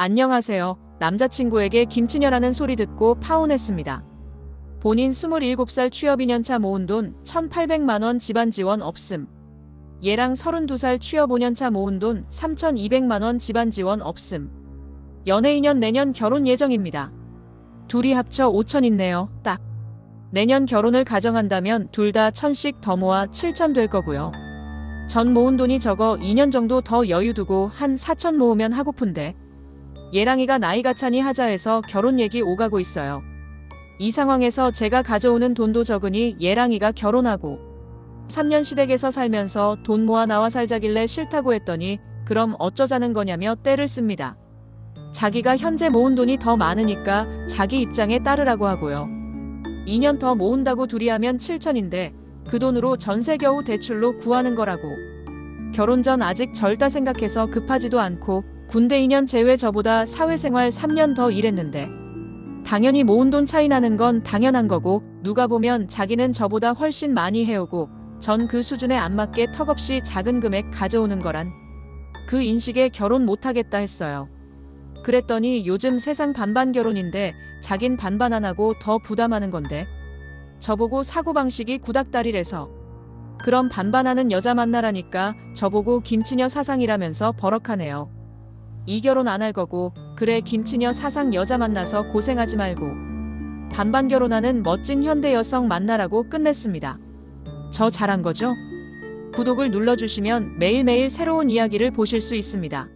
안녕하세요. 남자친구에게 김치녀라는 소리 듣고 파혼했습니다. 본인 27살 취업 2년차 모은 돈 1,800만원 집안 지원 없음. 얘랑 32살 취업 5년차 모은 돈 3,200만원 집안 지원 없음. 연애 2년 내년 결혼 예정입니다. 둘이 합쳐 5천 있네요. 딱. 내년 결혼을 가정한다면 둘 다 천씩 더 모아 7천 될 거고요. 전 모은 돈이 적어 2년 정도 더 여유 두고 한 4천 모으면 하고픈데 예랑이가 나이가 차니 하자 해서 결혼 얘기 오가고 있어요. 이 상황에서 제가 가져오는 돈도 적으니 예랑이가 결혼하고 3년 시댁에서 살면서 돈 모아 나와 살자길래 싫다고 했더니 그럼 어쩌자는 거냐며 때를 씁니다. 자기가 현재 모은 돈이 더 많으니까 자기 입장에 따르라고 하고요. 2년 더 모은다고 둘이 하면 7천인데 그 돈으로 전세 겨우 대출로 구하는 거라고. 결혼 전 아직 절다 생각해서 급하지도 않고 군대 2년 제외 저보다 사회생활 3년 더 일했는데 당연히 모은 돈 차이 나는 건 당연한 거고 누가 보면 자기는 저보다 훨씬 많이 해오고 전 그 수준에 안 맞게 턱없이 작은 금액 가져오는 거란 그 인식에 결혼 못하겠다 했어요. 그랬더니 요즘 세상 반반 결혼인데 자긴 반반 안 하고 더 부담하는 건데 저보고 사고방식이 구닥다리래서 그럼 반반하는 여자 만나라니까 저보고 김치녀 사상이라면서 버럭하네요. 이 결혼 안 할 거고 그래 김치녀 사상 여자 만나서 고생하지 말고 반반 결혼하는 멋진 현대 여성 만나라고 끝냈습니다. 저 잘한 거죠? 구독을 눌러주시면 매일매일 새로운 이야기를 보실 수 있습니다.